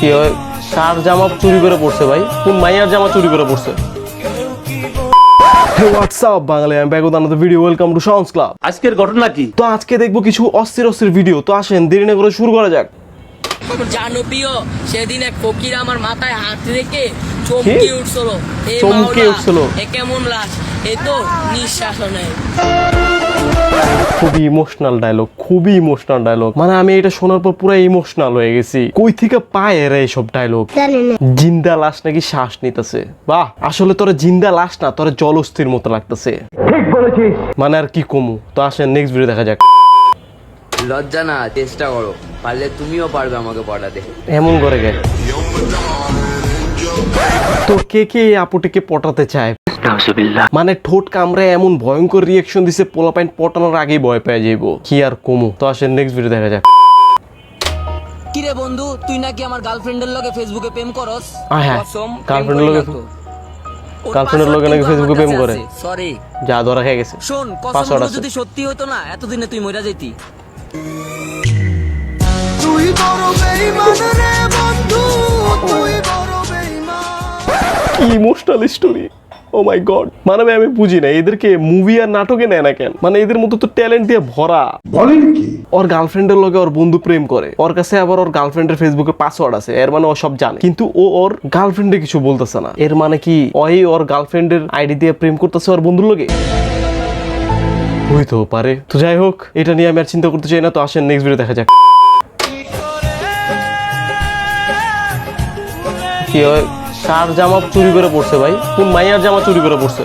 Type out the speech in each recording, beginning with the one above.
কি হয়? কার জামা চুরি করে পড়ছে ভাই? কোন মাইয়ার জামা চুরি করে পড়ছে? হোয়াটসঅ্যাপ বাঙালি? আমি ব্যাগ আনাদের ভিডিও ওয়েলকাম টু ক্লাব আজকের ঘটনা কি? তো আজকে দেখব কিছু অস্থির অস্থির ভিডিও তো আসেন দেরি না করে শুরু করা যাক। জানো প্রিয় সেদিন এক ফকির আমার মাথায় হাত রেখে চমকে উঠছিল। চমকে উঠছিল? এ কেমন লাশ? এ তো নিঃশ্বাস নেয়। খুবই ইমোশনাল ডায়লগ খুবই ইমোশনাল ডায়লগ মানে আমি এটা শোনার পর পুরো ইমোশনাল হয়ে গেছি। কই থেকে পায় এরা এইসব ডায়লগ জিন্দা লাশ নাকি শ্বাস নিতেছে। বাহ আসলে তোরা জিন্দা লাশ না তোরা জলস্থির মতো লাগতেছে। ঠিক বলেছিস। মানে আর কি কমু? তো আসেন নেক্সট ভিডিও দেখা যাক। লজ্জা না চেষ্টা করো। পারলে তুমিও পারবে আমাকে পড়াতে এমন করে গে। তো কে কে আপুটিকে পটাতে চায়? মানে ঠোঁট কামড়ে এমন ভয়ঙ্কর রিয়েকশন দিছে পোলা প্যান্ট পটানোর আগেই ভয় পেয়ে যাইবো। কি আর কমু? তো আসেন নেক্সট ভিডিও দেখা যাক। কিরে বন্ধু তুই নাকি আমার গার্লফ্রেন্ডের লগে ফেসবুকে প্রেম করস? হ্যাঁ, এর লগে- এর লগে নাকি এ প্রেম করে? সরি যা ধরা খেয়ে গেছে। শোন আছে। যদি সত্যি হতো না এতদিনে তুই মরে যেতি তুই বড় বেইমান রে বন্ধু তুই বড় বেইমান কি emotional story oh my god মানে আমি বুঝি না এদেরকে মুভি আর নাটকে নেয় না কেন? মানে এদের মতো তো ট্যালেন্ট দিয়ে ভরা। বলেন কি? ওর গার্লফ্রেন্ডের লগে ওর বন্ধু প্রেম করে। ওর কাছে আবার ওর গার্লফ্রেন্ডের ফেসবুকে পাসওয়ার্ড আছে এর মানে ও সব জানে। কিন্তু ও ওর গার্লফ্রেন্ডে কিছু বলতেছে না। এর মানে কি ওই ওর গার্লফ্রেন্ডের আইডি দিয়ে প্রেম করতেছে ওর বন্ধুর লগে হইতেও পারে। তো যাই হোক এটা নিয়ে আমি আর চিন্তা করতে চাই না তো আসেন নেক্সট ভিডিও দেখা যাক। কি হয়? কার জামা চুরি করে পড়ছে ভাই। কোন মাইয়ার জামা চুরি করে পড়ছে?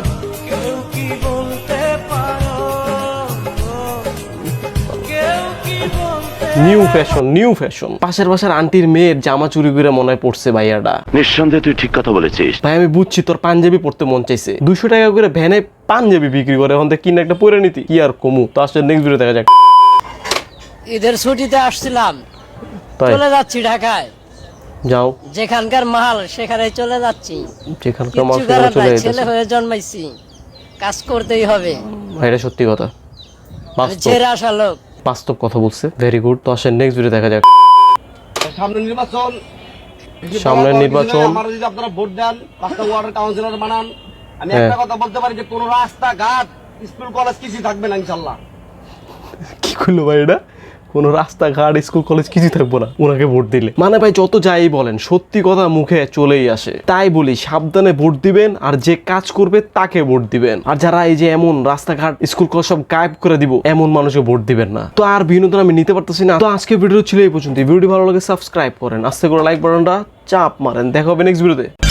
নিউ ফ্যাশন নিউ ফ্যাশন পাশের পাশের আন্টির মেয়ের জামা চুরি করে মনে হয় পড়ছে ভাইয়াটা। নিঃসন্দেহে তুই ঠিক কথা বলেছিস। ভাই আমি বুঝছি তোর পাঞ্জাবি পড়তে মন চাইছে। দুশো টাকা করে ভ্যানে পাঞ্জাবি বিক্রি করে এখন থেকে কিনে একটা পরে নিতি। কি আর কমু তো আসলে নেক্সট ভিডিও দেখা যাক। ঈদের ছুটিতে আসছিলাম। তাই? চলে যাচ্ছি ঢাকায়। যাও। যেখানকার মাল সেখানে চলে যাচ্ছি। যেখানকার মানুষ করার চলে যেতেছে। ছেলে হয়ে জন্মাইছি। কাজ করতেই হবে। এটা সত্যি কথা। বাস্তব। ছেড়ে আসা লোক। বাস্তব কথা বলছে। ভেরি গুড তো আসেন নেক্সট ভিডিও দেখা যাক। সামনে নির্বাচন। সামনে নির্বাচন। আমার যদি আপনারা ভোট দেন পাঁচটা ওয়ার্ডের কাউন্সিলর বানান। আমি হ্যাঁ। একটা কথা বলতে পারি যে কোনো রাস্তাঘাট স্কুল কলেজ কিছু থাকবে না ইনশাল্লাহ। কি করল ভাই এটা? কোনো রাস্তাঘাট, স্কুল, কলেজ কিছুই থাকব না। ওনাকে ভোট দিলে। মানে ভাই, যত যাই বলেন, সত্যি কথা মুখে চলেই আসে। তাই বলি, সাবধানে ভোট দিবেন আর যে কাজ করবে তাকে ভোট দিবেন। আর যারা এই যে এমন রাস্তাঘাট, স্কুল, কলেজ সব গায়েব করে দিব, এমন মানুষকে ভোট দিবেন না। তো আর বিনোদন আমি নিতে পারতেছি না। তো আজকে ভিডিও ছিল এই পর্যন্ত ভিডিও ভালো লাগে সাবস্ক্রাইব করেন। আস্তে করে লাইক বাটনটা চাপ মারেন। দেখা হবে নেক্সট ভিডিওতে